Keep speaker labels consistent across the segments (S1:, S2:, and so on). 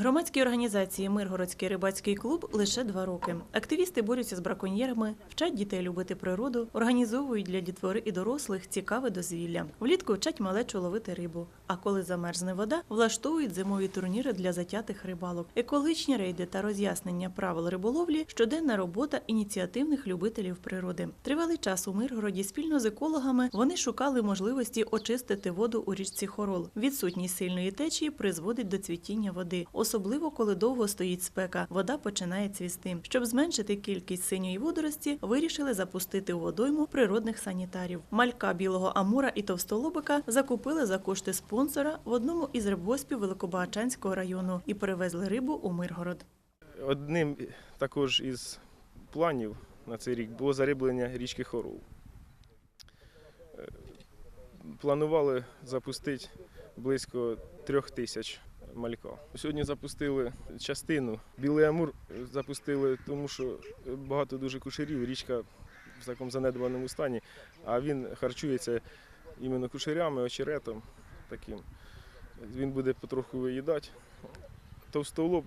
S1: Громадській організації Миргородський рибацький клуб лише два роки. Активісти борються з браконьєрами, вчать дітей любити природу, організовують для дітвори і дорослих цікаве дозвілля. Влітку вчать малечу ловити рибу. А коли замерзне вода, влаштовують зимові турніри для затятих рибалок, екологічні рейди та роз'яснення правил риболовлі, щоденна робота ініціативних любителів природи. Тривалий час у Миргороді спільно з екологами вони шукали можливості очистити воду у річці Хорол. Відсутність сильної течії призводить до цвітіння води, особливо коли довго стоїть спека. Вода починає цвісти. Щоб зменшити кількість синьої водорості, вирішили запустити у водойму природних санітарів. Малька білого амура і товстолобика закупили за кошти спонсора в одному із рибгоспів Великобагачанського району і перевезли рибу у Миргород.
S2: Одним також із планів на цей рік було зариблення річки Хорол. Е, Планували запустити близько трьох тисяч малька. Сьогодні запустили частину. Білий Амур запустили, тому що багато дуже кушарів, річка в такому занедбаному стані, а він харчується іменно кушарями, очеретом таким. Він буде потроху виїдати. Товстолоб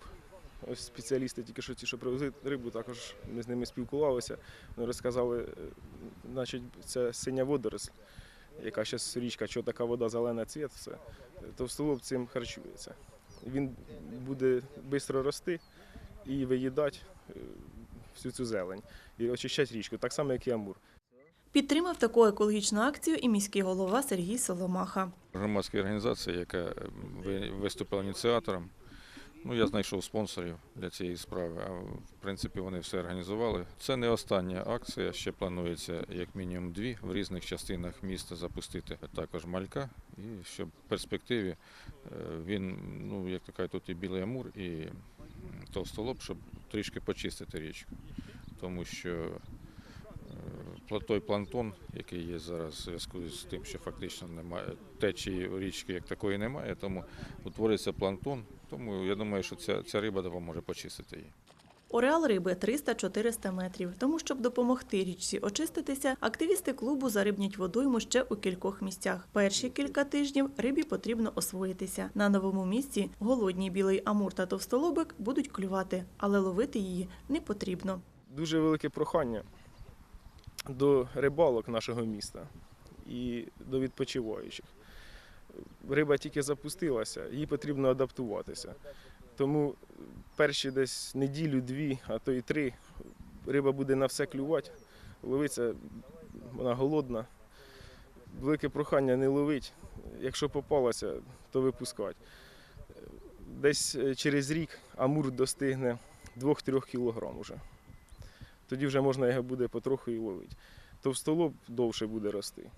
S2: Ось спеціалісти тільки що ті, що привезли рибу, також ми з ними спілкувалися. Вони розказали, е, значить, це синя водоросль, яка зараз річка, що така вода, зелена цвіт, все. Товстолоб цим харчується. Він буде швидко рости і виїдати е, всю цю зелень і очищати річку, так само, як і амур.
S1: Підтримав таку екологічну акцію і міський голова Сергій Соломаха.
S3: Громадська організація, яка е, ви- виступила ініціатором. Ну, я знайшов спонсорів для цієї справи, а в принципі вони все організували. Це не остання акція, ще планується як мінімум дві в різних частинах міста запустити також малька, і щоб в перспективі е, він, ну як така тут і білий амур, і товстолоб, щоб трішки почистити річку. Тому що е, той планктон, який є зараз в зв'язку з тим, що фактично немає течії річки як такої немає, тому утворюється планктон. Тому я думаю, що ця, ця риба допоможе почистити
S1: її.Ореал риби 300-400 метрів. Тому, щоб допомогти річці очиститися, активісти клубу зарибнять водойму ще у кількох місцях. Перші кілька тижнів рибі потрібно освоїтися. На новому місці голодній білий амур та товстолобик будуть клювати, але ловити її не потрібно.
S2: Дуже велике прохання до рибалок нашого міста і до відпочиваючих. Риба тільки запустилася, їй потрібно адаптуватися. Тому перші десь неділю-дві, а то й три, риба буде на все клювати, ловиться, вона голодна. Велике прохання не ловить. Якщо попалася, то випускати. Десь е, через рік амур достигне 2-3 кілограм уже тоді вже можна його буде потроху і ловити. Товстолоб довше буде рости.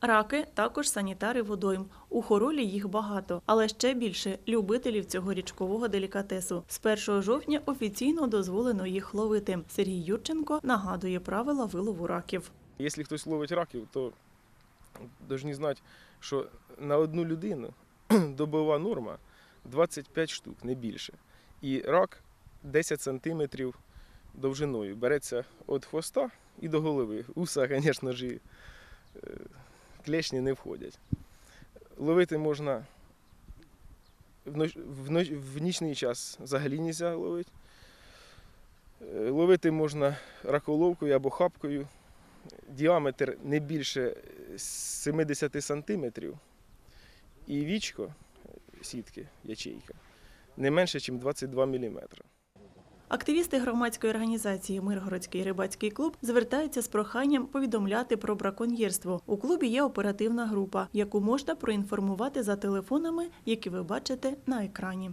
S1: Раки також санітари водойм. У хоролі їх багато, але ще більше любителів цього річкового делікатесу. З 1 жовтня офіційно дозволено їх ловити. Сергій Юрченко нагадує правила вилову раків.
S2: Якщо хтось ловить раків, то повинні знати, що на одну людину добова норма 25 штук, не більше. І рак 10 сантиметрів довжиною. Береться від хвоста і до голови. Уса, звісно ж, е, клешні не входять. Ловити можна в, нічний час взагалі не можна ловити. Е, Ловити можна раколовкою або хапкою. Діаметр не більше 70 сантиметрів. І вічко сітки, ячейка, не менше, ніж 22 міліметри.
S1: Активісти громадської організації Миргородський рибацький клуб звертаються з проханням повідомляти про браконьєрство. У клубі є оперативна група, яку можна проінформувати за телефонами, які ви бачите на екрані.